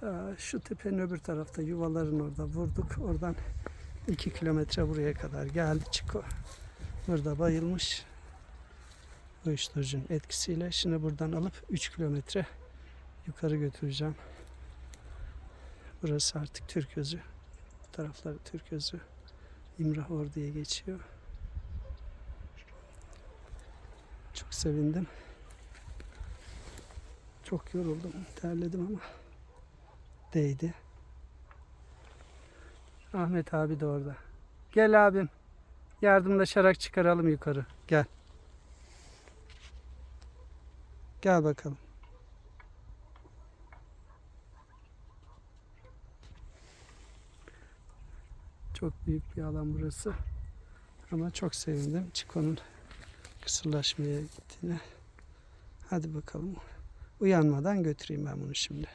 Ta şu tepenin öbür tarafta yuvaların orada vurduk. Oradan 2 kilometre buraya kadar geldi Çiko. Burada bayılmış. Uyuşturucunun etkisiyle. Şimdi buradan alıp 3 kilometre yukarı götüreceğim. Burası artık Türközü. Bu tarafları Türközü. İmrahor diye geçiyor. Çok sevindim. Çok yoruldum, terledim ama değdi. Ahmet abi de orada. Gel abim. Yardımlaşarak çıkaralım yukarı. Gel. Gel bakalım. Çok büyük bir alan burası. Ama çok sevindim Çiko'nun kısırlaşmaya gittiğine. Hadi bakalım. Uyanmadan götüreyim ben bunu şimdi.